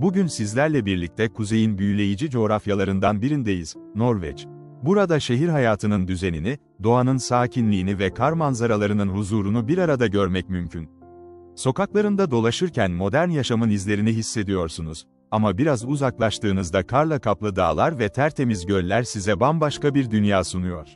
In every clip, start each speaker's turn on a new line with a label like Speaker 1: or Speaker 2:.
Speaker 1: Bugün sizlerle birlikte kuzeyin büyüleyici coğrafyalarından birindeyiz, Norveç. Burada şehir hayatının düzenini, doğanın sakinliğini ve kar manzaralarının huzurunu bir arada görmek mümkün. Sokaklarında dolaşırken modern yaşamın izlerini hissediyorsunuz. Ama biraz uzaklaştığınızda karla kaplı dağlar ve tertemiz göller size bambaşka bir dünya sunuyor.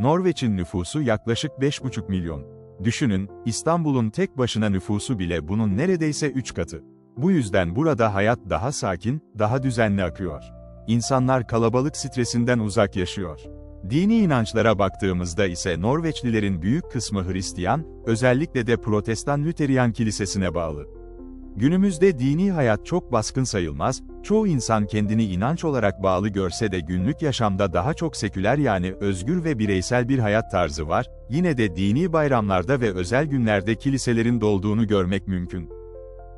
Speaker 1: Norveç'in nüfusu yaklaşık 5,5 milyon. Düşünün, İstanbul'un tek başına nüfusu bile bunun neredeyse 3 katı. Bu yüzden burada hayat daha sakin, daha düzenli akıyor. İnsanlar kalabalık stresinden uzak yaşıyor. Dini inançlara baktığımızda ise Norveçlilerin büyük kısmı Hristiyan, özellikle de Protestan Lüteryan Kilisesi'ne bağlı. Günümüzde dini hayat çok baskın sayılmaz, çoğu insan kendini inanç olarak bağlı görse de günlük yaşamda daha çok seküler yani özgür ve bireysel bir hayat tarzı var, yine de dini bayramlarda ve özel günlerde kiliselerin dolduğunu görmek mümkün.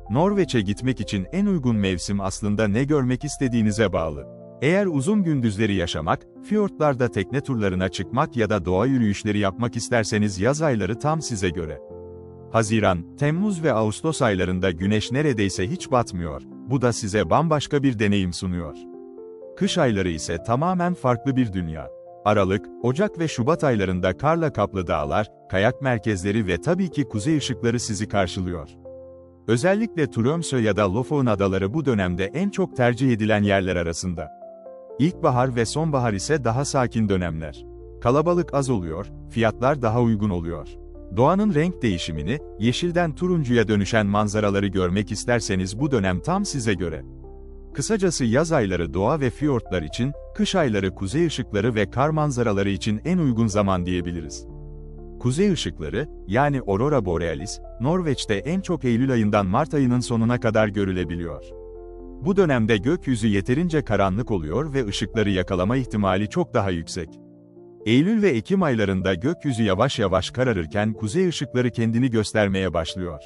Speaker 1: Norveç'e gitmek için en uygun mevsim aslında ne görmek istediğinize bağlı. Eğer uzun gündüzleri yaşamak, fiyortlarda tekne turlarına çıkmak ya da doğa yürüyüşleri yapmak isterseniz yaz ayları tam size göre. Haziran, Temmuz ve Ağustos aylarında güneş neredeyse hiç batmıyor. Bu da size bambaşka bir deneyim sunuyor. Kış ayları ise tamamen farklı bir dünya. Aralık, Ocak ve Şubat aylarında karla kaplı dağlar, kayak merkezleri ve tabii ki kuzey ışıkları sizi karşılıyor. Özellikle Tromsø ya da Lofoten adaları bu dönemde en çok tercih edilen yerler arasında. İlkbahar ve sonbahar ise daha sakin dönemler. Kalabalık az oluyor, fiyatlar daha uygun oluyor. Doğanın renk değişimini, yeşilden turuncuya dönüşen manzaraları görmek isterseniz bu dönem tam size göre. Kısacası yaz ayları doğa ve fiyortlar için, kış ayları kuzey ışıkları ve kar manzaraları için en uygun zaman diyebiliriz. Kuzey ışıkları, yani Aurora Borealis, Norveç'te en çok Eylül ayından Mart ayının sonuna kadar görülebiliyor. Bu dönemde gökyüzü yeterince karanlık oluyor ve ışıkları yakalama ihtimali çok daha yüksek. Eylül ve Ekim aylarında gökyüzü yavaş yavaş kararırken kuzey ışıkları kendini göstermeye başlıyor.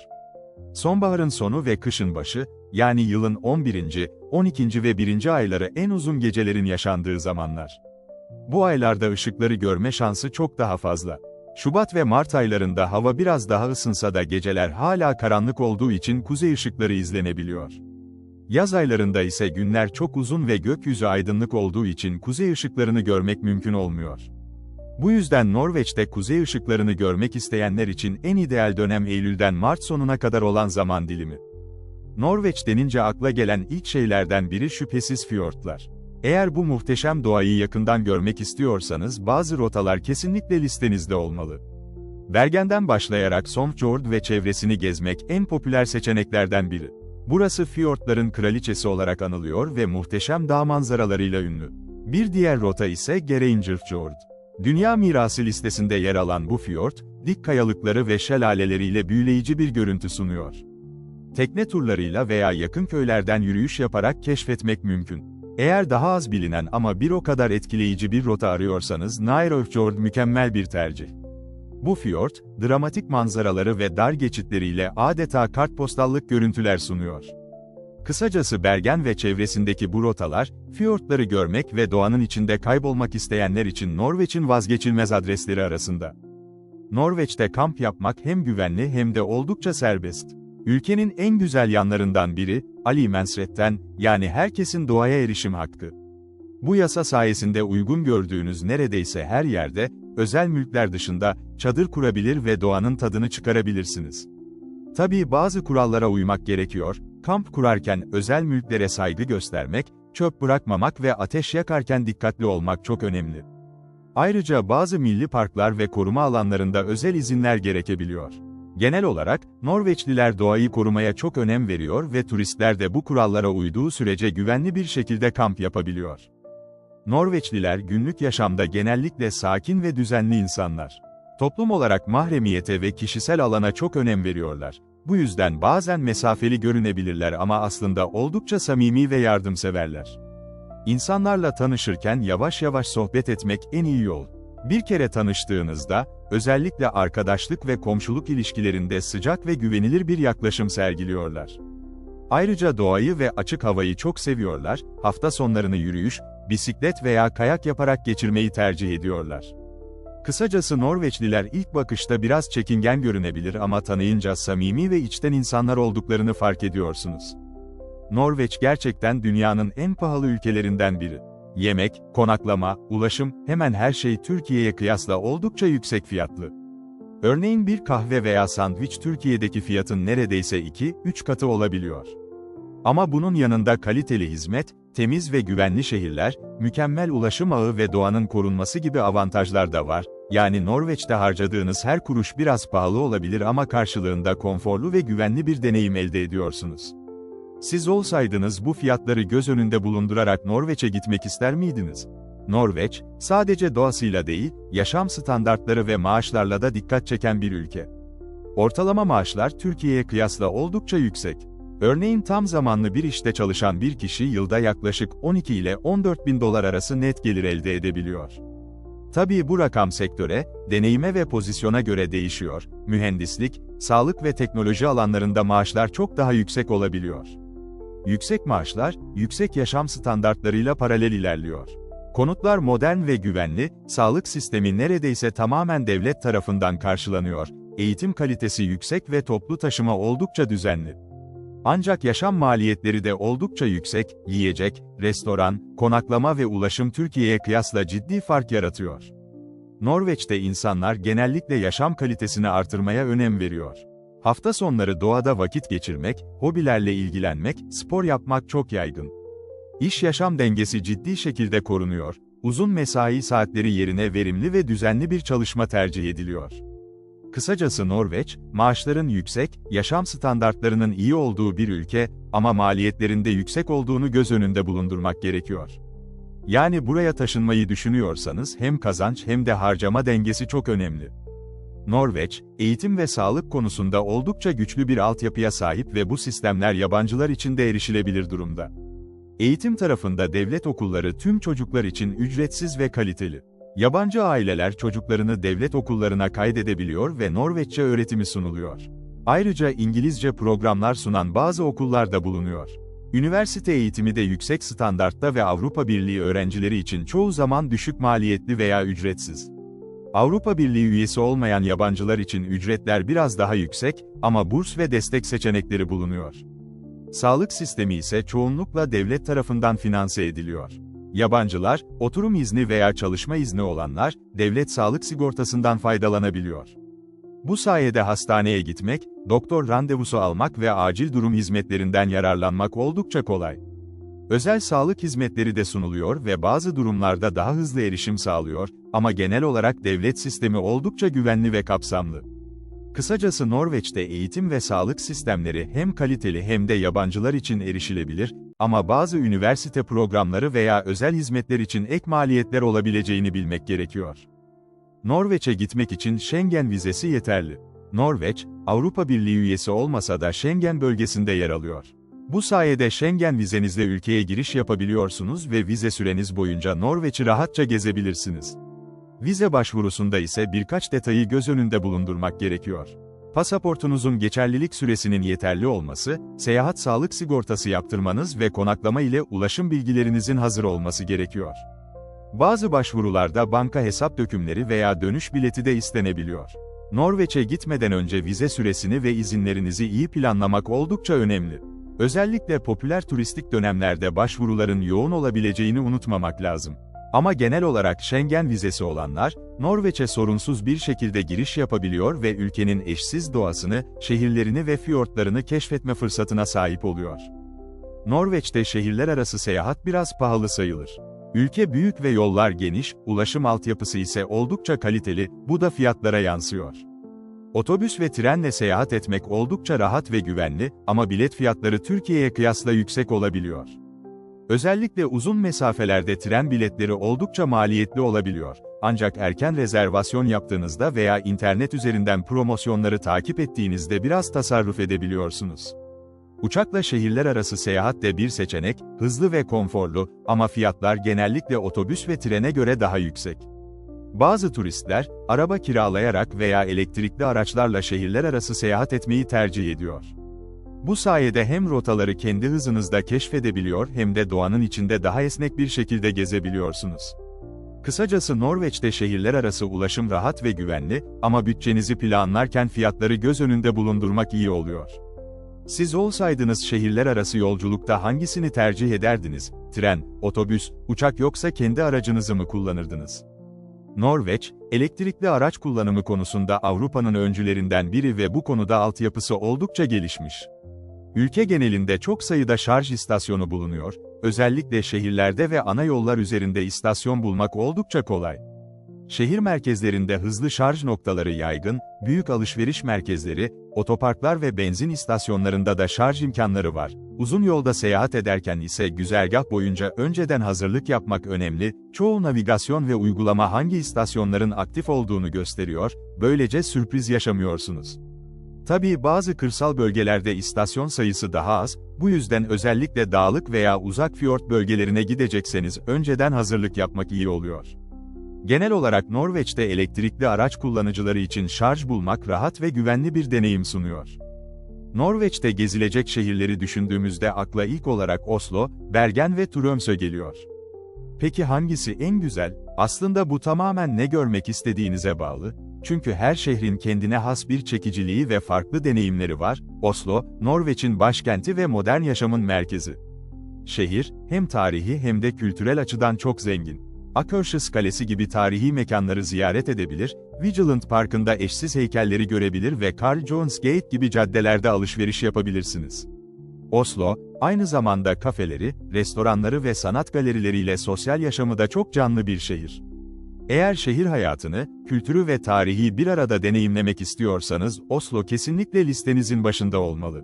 Speaker 1: Sonbaharın sonu ve kışın başı, yani yılın 11., 12. ve 1. ayları en uzun gecelerin yaşandığı zamanlar. Bu aylarda ışıkları görme şansı çok daha fazla. Şubat ve Mart aylarında hava biraz daha ısınsa da geceler hala karanlık olduğu için kuzey ışıkları izlenebiliyor. Yaz aylarında ise günler çok uzun ve gökyüzü aydınlık olduğu için kuzey ışıklarını görmek mümkün olmuyor. Bu yüzden Norveç'te kuzey ışıklarını görmek isteyenler için en ideal dönem Eylül'den Mart sonuna kadar olan zaman dilimi. Norveç denince akla gelen ilk şeylerden biri şüphesiz fiyortlar. Eğer bu muhteşem doğayı yakından görmek istiyorsanız bazı rotalar kesinlikle listenizde olmalı. Bergen'den başlayarak Somfjord ve çevresini gezmek en popüler seçeneklerden biri. Burası fiyortların kraliçesi olarak anılıyor ve muhteşem dağ manzaralarıyla ünlü. Bir diğer rota ise Geirangerfjord. Dünya mirası listesinde yer alan bu fiyort, dik kayalıkları ve şelaleleriyle büyüleyici bir görüntü sunuyor. Tekne turlarıyla veya yakın köylerden yürüyüş yaparak keşfetmek mümkün. Eğer daha az bilinen ama bir o kadar etkileyici bir rota arıyorsanız Nairofjord mükemmel bir tercih. Bu fiyort, dramatik manzaraları ve dar geçitleriyle adeta kartpostallık görüntüler sunuyor. Kısacası Bergen ve çevresindeki bu rotalar, fiyortları görmek ve doğanın içinde kaybolmak isteyenler için Norveç'in vazgeçilmez adresleri arasında. Norveç'te kamp yapmak hem güvenli hem de oldukça serbest. Ülkenin en güzel yanlarından biri, Ali Mensret'ten, yani herkesin doğaya erişim hakkı. Bu yasa sayesinde uygun gördüğünüz neredeyse her yerde, özel mülkler dışında, çadır kurabilir ve doğanın tadını çıkarabilirsiniz. Tabii bazı kurallara uymak gerekiyor, kamp kurarken özel mülklere saygı göstermek, çöp bırakmamak ve ateş yakarken dikkatli olmak çok önemli. Ayrıca bazı milli parklar ve koruma alanlarında özel izinler gerekebiliyor. Genel olarak, Norveçliler doğayı korumaya çok önem veriyor ve turistler de bu kurallara uyduğu sürece güvenli bir şekilde kamp yapabiliyor. Norveçliler günlük yaşamda genellikle sakin ve düzenli insanlar. Toplum olarak mahremiyete ve kişisel alana çok önem veriyorlar. Bu yüzden bazen mesafeli görünebilirler ama aslında oldukça samimi ve yardımseverler. İnsanlarla tanışırken yavaş yavaş sohbet etmek en iyi yol. Bir kere tanıştığınızda, özellikle arkadaşlık ve komşuluk ilişkilerinde sıcak ve güvenilir bir yaklaşım sergiliyorlar. Ayrıca doğayı ve açık havayı çok seviyorlar, hafta sonlarını yürüyüş, bisiklet veya kayak yaparak geçirmeyi tercih ediyorlar. Kısacası Norveçliler ilk bakışta biraz çekingen görünebilir ama tanıyınca samimi ve içten insanlar olduklarını fark ediyorsunuz. Norveç gerçekten dünyanın en pahalı ülkelerinden biri. Yemek, konaklama, ulaşım, hemen her şey Türkiye'ye kıyasla oldukça yüksek fiyatlı. Örneğin bir kahve veya sandviç Türkiye'deki fiyatın neredeyse 2-3 katı olabiliyor. Ama bunun yanında kaliteli hizmet, temiz ve güvenli şehirler, mükemmel ulaşım ağı ve doğanın korunması gibi avantajlar da var. Yani Norveç'te harcadığınız her kuruş biraz pahalı olabilir ama karşılığında konforlu ve güvenli bir deneyim elde ediyorsunuz. Siz olsaydınız bu fiyatları göz önünde bulundurarak Norveç'e gitmek ister miydiniz? Norveç, sadece doğasıyla değil, yaşam standartları ve maaşlarla da dikkat çeken bir ülke. Ortalama maaşlar Türkiye'ye kıyasla oldukça yüksek. Örneğin tam zamanlı bir işte çalışan bir kişi yılda yaklaşık 12 ile 14 bin dolar arası net gelir elde edebiliyor. Tabii bu rakam sektöre, deneyime ve pozisyona göre değişiyor. Mühendislik, sağlık ve teknoloji alanlarında maaşlar çok daha yüksek olabiliyor. Yüksek maaşlar, yüksek yaşam standartlarıyla paralel ilerliyor. Konutlar modern ve güvenli, sağlık sistemi neredeyse tamamen devlet tarafından karşılanıyor, eğitim kalitesi yüksek ve toplu taşıma oldukça düzenli. Ancak yaşam maliyetleri de oldukça yüksek, yiyecek, restoran, konaklama ve ulaşım Türkiye'ye kıyasla ciddi fark yaratıyor. Norveç'te insanlar genellikle yaşam kalitesini artırmaya önem veriyor. Hafta sonları doğada vakit geçirmek, hobilerle ilgilenmek, spor yapmak çok yaygın. İş-yaşam dengesi ciddi şekilde korunuyor, uzun mesai saatleri yerine verimli ve düzenli bir çalışma tercih ediliyor. Kısacası Norveç, maaşların yüksek, yaşam standartlarının iyi olduğu bir ülke ama maliyetlerinde yüksek olduğunu göz önünde bulundurmak gerekiyor. Yani buraya taşınmayı düşünüyorsanız hem kazanç hem de harcama dengesi çok önemli. Norveç, eğitim ve sağlık konusunda oldukça güçlü bir altyapıya sahip ve bu sistemler yabancılar için de erişilebilir durumda. Eğitim tarafında devlet okulları tüm çocuklar için ücretsiz ve kaliteli. Yabancı aileler çocuklarını devlet okullarına kaydedebiliyor ve Norveççe öğretimi sunuluyor. Ayrıca İngilizce programlar sunan bazı okullar da bulunuyor. Üniversite eğitimi de yüksek standartta ve Avrupa Birliği öğrencileri için çoğu zaman düşük maliyetli veya ücretsiz. Avrupa Birliği üyesi olmayan yabancılar için ücretler biraz daha yüksek ama burs ve destek seçenekleri bulunuyor. Sağlık sistemi ise çoğunlukla devlet tarafından finanse ediliyor. Yabancılar, oturum izni veya çalışma izni olanlar, devlet sağlık sigortasından faydalanabiliyor. Bu sayede hastaneye gitmek, doktor randevusu almak ve acil durum hizmetlerinden yararlanmak oldukça kolay. Özel sağlık hizmetleri de sunuluyor ve bazı durumlarda daha hızlı erişim sağlıyor ama genel olarak devlet sistemi oldukça güvenli ve kapsamlı. Kısacası Norveç'te eğitim ve sağlık sistemleri hem kaliteli hem de yabancılar için erişilebilir ama bazı üniversite programları veya özel hizmetler için ek maliyetler olabileceğini bilmek gerekiyor. Norveç'e gitmek için Schengen vizesi yeterli. Norveç, Avrupa Birliği üyesi olmasa da Schengen bölgesinde yer alıyor. Bu sayede Schengen vizenizle ülkeye giriş yapabiliyorsunuz ve vize süreniz boyunca Norveç'i rahatça gezebilirsiniz. Vize başvurusunda ise birkaç detayı göz önünde bulundurmak gerekiyor. Pasaportunuzun geçerlilik süresinin yeterli olması, seyahat sağlık sigortası yaptırmanız ve konaklama ile ulaşım bilgilerinizin hazır olması gerekiyor. Bazı başvurularda banka hesap dökümleri veya dönüş bileti de istenebiliyor. Norveç'e gitmeden önce vize süresini ve izinlerinizi iyi planlamak oldukça önemli. Özellikle popüler turistik dönemlerde başvuruların yoğun olabileceğini unutmamak lazım. Ama genel olarak Schengen vizesi olanlar, Norveç'e sorunsuz bir şekilde giriş yapabiliyor ve ülkenin eşsiz doğasını, şehirlerini ve fiyortlarını keşfetme fırsatına sahip oluyor. Norveç'te şehirler arası seyahat biraz pahalı sayılır. Ülke büyük ve yollar geniş, ulaşım altyapısı ise oldukça kaliteli, bu da fiyatlara yansıyor. Otobüs ve trenle seyahat etmek oldukça rahat ve güvenli ama bilet fiyatları Türkiye'ye kıyasla yüksek olabiliyor. Özellikle uzun mesafelerde tren biletleri oldukça maliyetli olabiliyor. Ancak erken rezervasyon yaptığınızda veya internet üzerinden promosyonları takip ettiğinizde biraz tasarruf edebiliyorsunuz. Uçakla şehirler arası seyahat de bir seçenek, hızlı ve konforlu ama fiyatlar genellikle otobüs ve trene göre daha yüksek. Bazı turistler, araba kiralayarak veya elektrikli araçlarla şehirler arası seyahat etmeyi tercih ediyor. Bu sayede hem rotaları kendi hızınızda keşfedebiliyor hem de doğanın içinde daha esnek bir şekilde gezebiliyorsunuz. Kısacası Norveç'te şehirler arası ulaşım rahat ve güvenli ama bütçenizi planlarken fiyatları göz önünde bulundurmak iyi oluyor. Siz olsaydınız şehirler arası yolculukta hangisini tercih ederdiniz? Tren, otobüs, uçak yoksa kendi aracınızı mı kullanırdınız? Norveç, elektrikli araç kullanımı konusunda Avrupa'nın öncülerinden biri ve bu konuda altyapısı oldukça gelişmiş. Ülke genelinde çok sayıda şarj istasyonu bulunuyor, özellikle şehirlerde ve ana yollar üzerinde istasyon bulmak oldukça kolay. Şehir merkezlerinde hızlı şarj noktaları yaygın, büyük alışveriş merkezleri, otoparklar ve benzin istasyonlarında da şarj imkanları var. Uzun yolda seyahat ederken ise güzergah boyunca önceden hazırlık yapmak önemli, çoğu navigasyon ve uygulama hangi istasyonların aktif olduğunu gösteriyor, böylece sürpriz yaşamıyorsunuz. Tabii bazı kırsal bölgelerde istasyon sayısı daha az, bu yüzden özellikle dağlık veya uzak fiyort bölgelerine gidecekseniz önceden hazırlık yapmak iyi oluyor. Genel olarak Norveç'te elektrikli araç kullanıcıları için şarj bulmak rahat ve güvenli bir deneyim sunuyor. Norveç'te gezilecek şehirleri düşündüğümüzde akla ilk olarak Oslo, Bergen ve Tromsø geliyor. Peki hangisi en güzel? Aslında bu tamamen ne görmek istediğinize bağlı. Çünkü her şehrin kendine has bir çekiciliği ve farklı deneyimleri var. Oslo, Norveç'in başkenti ve modern yaşamın merkezi. Şehir, hem tarihi hem de kültürel açıdan çok zengin. Akershus Kalesi gibi tarihi mekanları ziyaret edebilir, Vigilant Parkı'nda eşsiz heykelleri görebilir ve Carl Jones Gate gibi caddelerde alışveriş yapabilirsiniz. Oslo, aynı zamanda kafeleri, restoranları ve sanat galerileriyle sosyal yaşamı da çok canlı bir şehir. Eğer şehir hayatını, kültürü ve tarihi bir arada deneyimlemek istiyorsanız Oslo kesinlikle listenizin başında olmalı.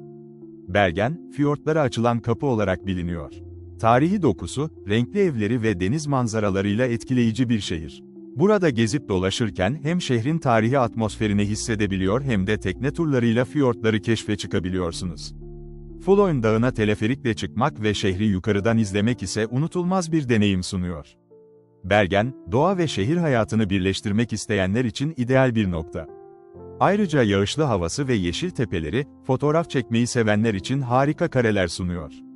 Speaker 1: Bergen, fiyortlara açılan kapı olarak biliniyor. Tarihi dokusu, renkli evleri ve deniz manzaralarıyla etkileyici bir şehir. Burada gezip dolaşırken hem şehrin tarihi atmosferini hissedebiliyor hem de tekne turlarıyla fiyortları keşfe çıkabiliyorsunuz. Fuloyn Dağı'na teleferikle çıkmak ve şehri yukarıdan izlemek ise unutulmaz bir deneyim sunuyor. Bergen, doğa ve şehir hayatını birleştirmek isteyenler için ideal bir nokta. Ayrıca yağışlı havası ve yeşil tepeleri, fotoğraf çekmeyi sevenler için harika kareler sunuyor.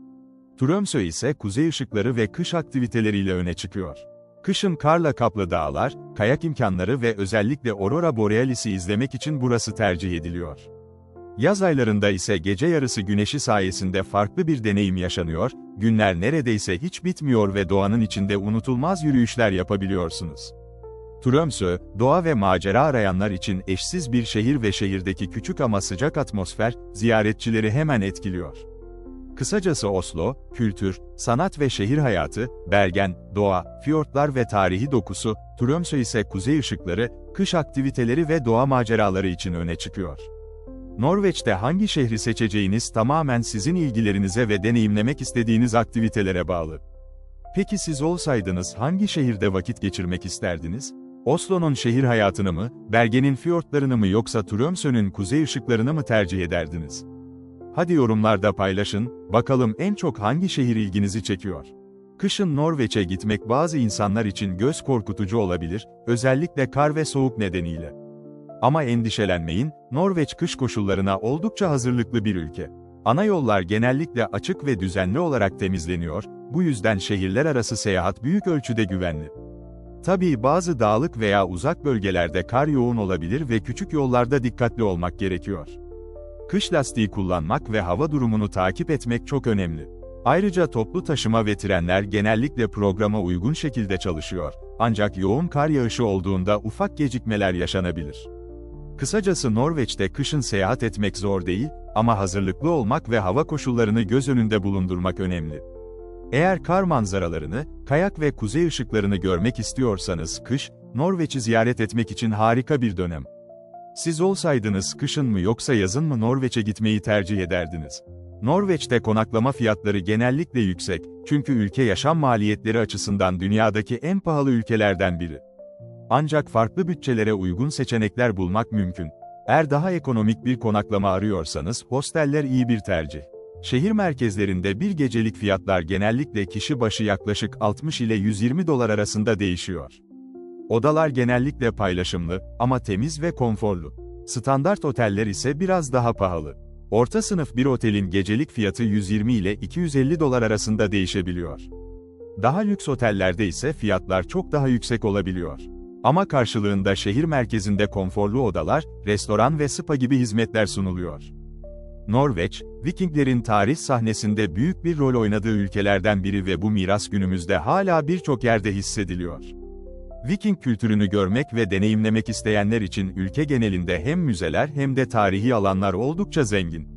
Speaker 1: Tromsø ise kuzey ışıkları ve kış aktiviteleriyle öne çıkıyor. Kışın karla kaplı dağlar, kayak imkanları ve özellikle Aurora Borealis'i izlemek için burası tercih ediliyor. Yaz aylarında ise gece yarısı güneşi sayesinde farklı bir deneyim yaşanıyor, günler neredeyse hiç bitmiyor ve doğanın içinde unutulmaz yürüyüşler yapabiliyorsunuz. Tromsø, doğa ve macera arayanlar için eşsiz bir şehir ve şehirdeki küçük ama sıcak atmosfer, ziyaretçileri hemen etkiliyor. Kısacası Oslo, kültür, sanat ve şehir hayatı, Bergen, doğa, fiyortlar ve tarihi dokusu, Tromsø ise kuzey ışıkları, kış aktiviteleri ve doğa maceraları için öne çıkıyor. Norveç'te hangi şehri seçeceğiniz tamamen sizin ilgilerinize ve deneyimlemek istediğiniz aktivitelere bağlı. Peki siz olsaydınız hangi şehirde vakit geçirmek isterdiniz? Oslo'nun şehir hayatını mı, Bergen'in fiyortlarını mı yoksa Tromsø'nün kuzey ışıklarını mı tercih ederdiniz? Hadi yorumlarda paylaşın, bakalım en çok hangi şehir ilginizi çekiyor? Kışın Norveç'e gitmek bazı insanlar için göz korkutucu olabilir, özellikle kar ve soğuk nedeniyle. Ama endişelenmeyin, Norveç kış koşullarına oldukça hazırlıklı bir ülke. Ana yollar genellikle açık ve düzenli olarak temizleniyor, bu yüzden şehirler arası seyahat büyük ölçüde güvenli. Tabii bazı dağlık veya uzak bölgelerde kar yoğun olabilir ve küçük yollarda dikkatli olmak gerekiyor. Kış lastiği kullanmak ve hava durumunu takip etmek çok önemli. Ayrıca toplu taşıma ve trenler genellikle programa uygun şekilde çalışıyor. Ancak yoğun kar yağışı olduğunda ufak gecikmeler yaşanabilir. Kısacası Norveç'te kışın seyahat etmek zor değil, ama hazırlıklı olmak ve hava koşullarını göz önünde bulundurmak önemli. Eğer kar manzaralarını, kayak ve kuzey ışıklarını görmek istiyorsanız kış, Norveç'i ziyaret etmek için harika bir dönem. Siz olsaydınız kışın mı yoksa yazın mı Norveç'e gitmeyi tercih ederdiniz? Norveç'te konaklama fiyatları genellikle yüksek, çünkü ülke yaşam maliyetleri açısından dünyadaki en pahalı ülkelerden biri. Ancak farklı bütçelere uygun seçenekler bulmak mümkün. Eğer daha ekonomik bir konaklama arıyorsanız, hosteller iyi bir tercih. Şehir merkezlerinde bir gecelik fiyatlar genellikle kişi başı yaklaşık 60 ile 120 dolar arasında değişiyor. Odalar genellikle paylaşımlı ama temiz ve konforlu. Standart oteller ise biraz daha pahalı. Orta sınıf bir otelin gecelik fiyatı 120 ile 250 dolar arasında değişebiliyor. Daha lüks otellerde ise fiyatlar çok daha yüksek olabiliyor. Ama karşılığında şehir merkezinde konforlu odalar, restoran ve spa gibi hizmetler sunuluyor. Norveç, Vikinglerin tarih sahnesinde büyük bir rol oynadığı ülkelerden biri ve bu miras günümüzde hala birçok yerde hissediliyor. Viking kültürünü görmek ve deneyimlemek isteyenler için ülke genelinde hem müzeler hem de tarihi alanlar oldukça zengin.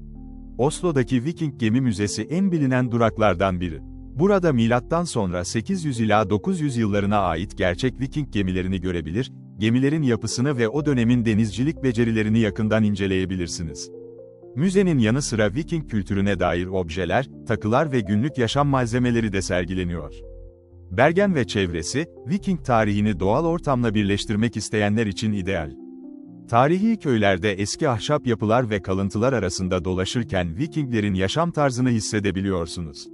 Speaker 1: Oslo'daki Viking Gemi Müzesi en bilinen duraklardan biri. Burada milattan sonra 800 ila 900 yıllarına ait gerçek Viking gemilerini görebilir, gemilerin yapısını ve o dönemin denizcilik becerilerini yakından inceleyebilirsiniz. Müzenin yanı sıra Viking kültürüne dair objeler, takılar ve günlük yaşam malzemeleri de sergileniyor. Bergen ve çevresi, Viking tarihini doğal ortamla birleştirmek isteyenler için ideal. Tarihi köylerde eski ahşap yapılar ve kalıntılar arasında dolaşırken Vikinglerin yaşam tarzını hissedebiliyorsunuz.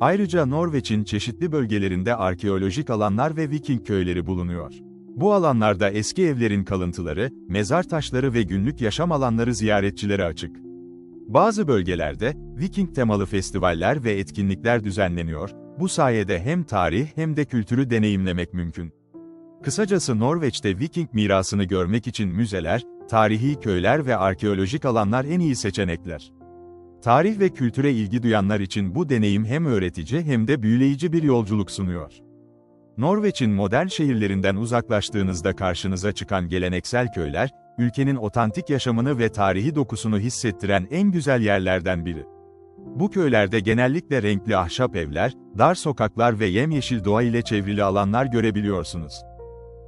Speaker 1: Ayrıca Norveç'in çeşitli bölgelerinde arkeolojik alanlar ve Viking köyleri bulunuyor. Bu alanlarda eski evlerin kalıntıları, mezar taşları ve günlük yaşam alanları ziyaretçilere açık. Bazı bölgelerde, Viking temalı festivaller ve etkinlikler düzenleniyor, bu sayede hem tarih hem de kültürü deneyimlemek mümkün. Kısacası Norveç'te Viking mirasını görmek için müzeler, tarihi köyler ve arkeolojik alanlar en iyi seçenekler. Tarih ve kültüre ilgi duyanlar için bu deneyim hem öğretici hem de büyüleyici bir yolculuk sunuyor. Norveç'in modern şehirlerinden uzaklaştığınızda karşınıza çıkan geleneksel köyler, ülkenin otantik yaşamını ve tarihi dokusunu hissettiren en güzel yerlerden biri. Bu köylerde genellikle renkli ahşap evler, dar sokaklar ve yemyeşil doğa ile çevrili alanlar görebiliyorsunuz.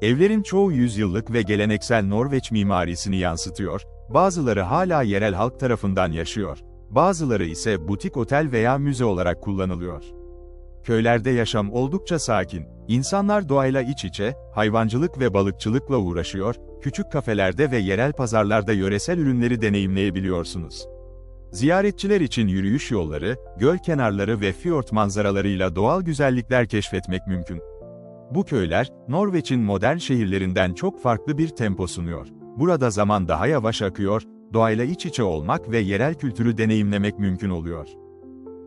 Speaker 1: Evlerin çoğu yüzyıllık ve geleneksel Norveç mimarisini yansıtıyor, bazıları hala yerel halk tarafından yaşıyor, bazıları ise butik otel veya müze olarak kullanılıyor. Köylerde yaşam oldukça sakin. İnsanlar doğayla iç içe, hayvancılık ve balıkçılıkla uğraşıyor, küçük kafelerde ve yerel pazarlarda yöresel ürünleri deneyimleyebiliyorsunuz. Ziyaretçiler için yürüyüş yolları, göl kenarları ve fiyort manzaralarıyla doğal güzellikler keşfetmek mümkün. Bu köyler, Norveç'in modern şehirlerinden çok farklı bir tempo sunuyor. Burada zaman daha yavaş akıyor, doğayla iç içe olmak ve yerel kültürü deneyimlemek mümkün oluyor.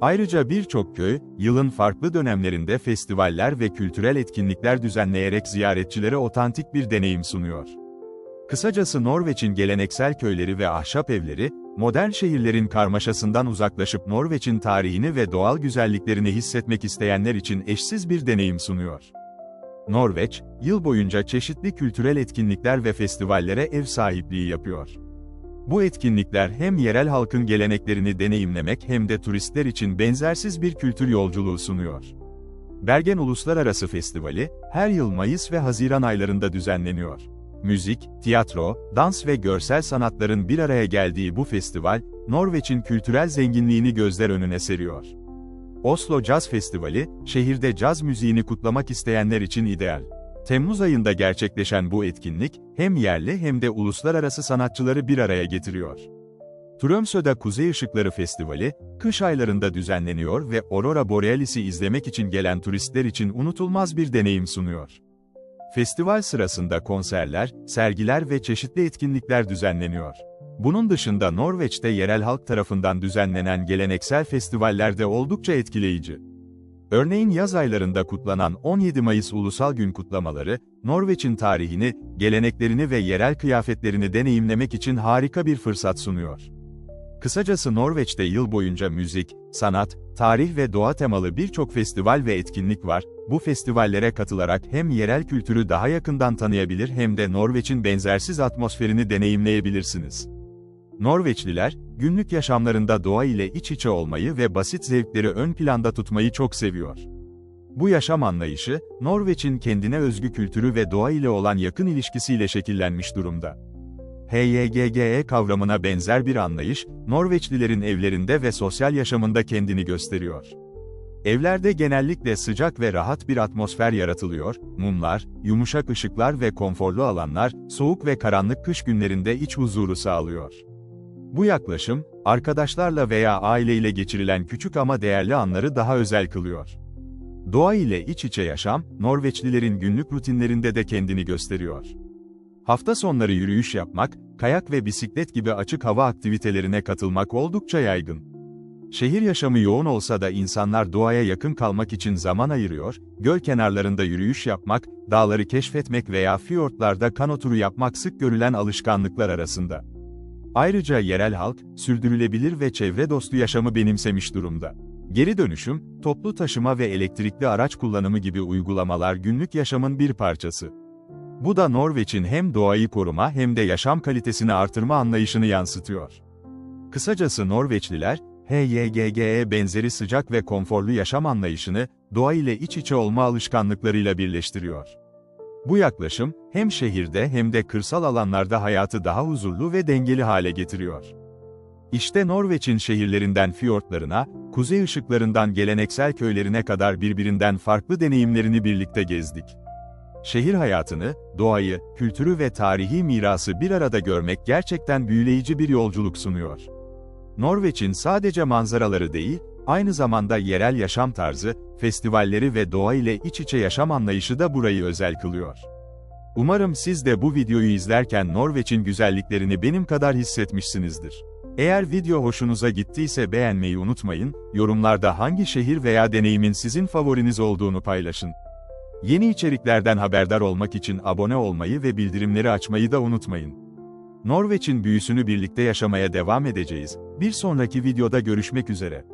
Speaker 1: Ayrıca birçok köy, yılın farklı dönemlerinde festivaller ve kültürel etkinlikler düzenleyerek ziyaretçilere otantik bir deneyim sunuyor. Kısacası Norveç'in geleneksel köyleri ve ahşap evleri, modern şehirlerin karmaşasından uzaklaşıp Norveç'in tarihini ve doğal güzelliklerini hissetmek isteyenler için eşsiz bir deneyim sunuyor. Norveç, yıl boyunca çeşitli kültürel etkinlikler ve festivallere ev sahipliği yapıyor. Bu etkinlikler hem yerel halkın geleneklerini deneyimlemek hem de turistler için benzersiz bir kültür yolculuğu sunuyor. Bergen Uluslararası Festivali, her yıl Mayıs ve Haziran aylarında düzenleniyor. Müzik, tiyatro, dans ve görsel sanatların bir araya geldiği bu festival, Norveç'in kültürel zenginliğini gözler önüne seriyor. Oslo Jazz Festivali, şehirde caz müziğini kutlamak isteyenler için ideal. Temmuz ayında gerçekleşen bu etkinlik, hem yerli hem de uluslararası sanatçıları bir araya getiriyor. Tromsø'da Kuzey Işıkları Festivali, kış aylarında düzenleniyor ve Aurora Borealis'i izlemek için gelen turistler için unutulmaz bir deneyim sunuyor. Festival sırasında konserler, sergiler ve çeşitli etkinlikler düzenleniyor. Bunun dışında Norveç'te yerel halk tarafından düzenlenen geleneksel festivaller de oldukça etkileyici. Örneğin yaz aylarında kutlanan 17 Mayıs Ulusal Gün kutlamaları, Norveç'in tarihini, geleneklerini ve yerel kıyafetlerini deneyimlemek için harika bir fırsat sunuyor. Kısacası Norveç'te yıl boyunca müzik, sanat, tarih ve doğa temalı birçok festival ve etkinlik var. Bu festivallere katılarak hem yerel kültürü daha yakından tanıyabilir hem de Norveç'in benzersiz atmosferini deneyimleyebilirsiniz. Norveçliler, günlük yaşamlarında doğa ile iç içe olmayı ve basit zevkleri ön planda tutmayı çok seviyor. Bu yaşam anlayışı, Norveç'in kendine özgü kültürü ve doğa ile olan yakın ilişkisiyle şekillenmiş durumda. HYGGE kavramına benzer bir anlayış, Norveçlilerin evlerinde ve sosyal yaşamında kendini gösteriyor. Evlerde genellikle sıcak ve rahat bir atmosfer yaratılıyor, mumlar, yumuşak ışıklar ve konforlu alanlar, soğuk ve karanlık kış günlerinde iç huzuru sağlıyor. Bu yaklaşım, arkadaşlarla veya aileyle geçirilen küçük ama değerli anları daha özel kılıyor. Doğa ile iç içe yaşam, Norveçlilerin günlük rutinlerinde de kendini gösteriyor. Hafta sonları yürüyüş yapmak, kayak ve bisiklet gibi açık hava aktivitelerine katılmak oldukça yaygın. Şehir yaşamı yoğun olsa da insanlar doğaya yakın kalmak için zaman ayırıyor, göl kenarlarında yürüyüş yapmak, dağları keşfetmek veya fiyortlarda kano turu yapmak sık görülen alışkanlıklar arasında. Ayrıca yerel halk, sürdürülebilir ve çevre dostu yaşamı benimsemiş durumda. Geri dönüşüm, toplu taşıma ve elektrikli araç kullanımı gibi uygulamalar günlük yaşamın bir parçası. Bu da Norveç'in hem doğayı koruma hem de yaşam kalitesini artırma anlayışını yansıtıyor. Kısacası Norveçliler, HYGG'ye benzeri sıcak ve konforlu yaşam anlayışını, doğa ile iç içe olma alışkanlıklarıyla birleştiriyor. Bu yaklaşım, hem şehirde hem de kırsal alanlarda hayatı daha huzurlu ve dengeli hale getiriyor. İşte Norveç'in şehirlerinden fiyortlarına, kuzey ışıklarından geleneksel köylerine kadar birbirinden farklı deneyimlerini birlikte gezdik. Şehir hayatını, doğayı, kültürü ve tarihi mirası bir arada görmek gerçekten büyüleyici bir yolculuk sunuyor. Norveç'in sadece manzaraları değil, aynı zamanda yerel yaşam tarzı, festivalleri ve doğa ile iç içe yaşam anlayışı da burayı özel kılıyor. Umarım siz de bu videoyu izlerken Norveç'in güzelliklerini benim kadar hissetmişsinizdir. Eğer video hoşunuza gittiyse beğenmeyi unutmayın, yorumlarda hangi şehir veya deneyimin sizin favoriniz olduğunu paylaşın. Yeni içeriklerden haberdar olmak için abone olmayı ve bildirimleri açmayı da unutmayın. Norveç'in büyüsünü birlikte yaşamaya devam edeceğiz. Bir sonraki videoda görüşmek üzere.